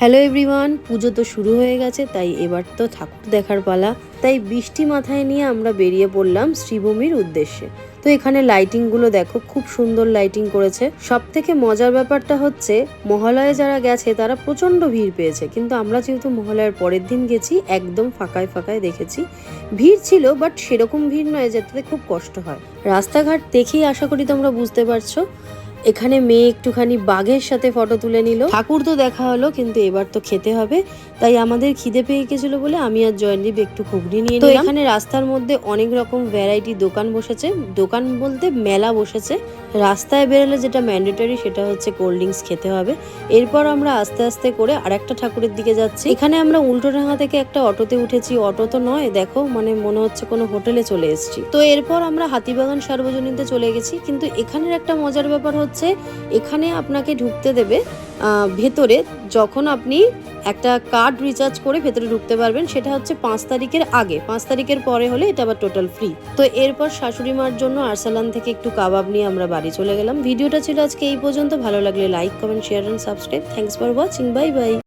Hello everyone পুজো তো শুরু হয়ে গেছে, তাই এবার তো ঠাকুর দেখার পালা। তাই বৃষ্টি মাথায় নিয়ে আমরা বেরিয়ে পড়লাম শ্রীভূমির উদ্দেশ্যে। তো এখানে লাইটিংগুলো দেখো, খুব সুন্দর লাইটিং করেছে। সব থেকে মজার ব্যাপারটা হচ্ছে, মহালয়ে যারা গেছে, তারা প্রচণ্ড ভিড় পেয়েছে। কিন্তু আমরা যেহেতু মহালয়ার পরের দিন গেছি, একদম ফাঁকায় ফাঁকায় দেখেছি। ভিড় ছিল বাট সেরকম ভিড় নয় যেতে খুব কষ্ট হয়। রাস্তাঘাট দেখেই আশা করি তোমরা বুঝতে পারছ। এখানে মেয়ে একটুখানি বাঘের সাথে ফটো তুলে নিল। ঠাকুর তো দেখা হলো কিন্তু এবার তো খেতে হবে। তাই আমাদের খিদে পেয়ে গেছিল বলে আমি আর জয়নদীপ একটু ঘুগনি নিয়ে তো এখানে রাস্তার মধ্যে অনেক রকম ভ্যারাইটি দোকান বসেছে। দোকান বলতে মেলা বসেছে। রাস্তায় বেরোলে যেটা ম্যান্ডেটরি সেটা হচ্ছে কোল্ড ড্রিঙ্কস খেতে হবে। এরপর আমরা আস্তে আস্তে করে আরেকটা ঠাকুরের দিকে যাচ্ছি। এখানে আমরা উল্টোডাঙ্গা থেকে একটা অটোতে উঠেছি। অটো তো নয় দেখো মানে মনে হচ্ছে কোনো হোটেলে চলে এসেছি। তো এরপর আমরা হাতিবাগান সার্বজনীনতে চলে গেছি। কিন্তু এখানের একটা মজার ব্যাপার হচ্ছে এখানে আপনাকে ঢুকতে দেবে ভেতরে যখন আপনি একটা কার্ড রিচার্জ করে ভেতরে ঢুকতে পারবেন, সেটা হচ্ছে পাঁচ তারিখের আগে। পাঁচ তারিখের পরে হলে এটা আবার টোটাল ফ্রি তো এরপর শাশুড়ি মার জন্য আরসালান থেকে একটু কাবাব নিয়ে আমরা বাড়ি চলে গেলাম। ভিডিওটা ছিল আজকে এই পর্যন্ত। ভালো লাগলে like comment share and subscribe thanks for watching bye bye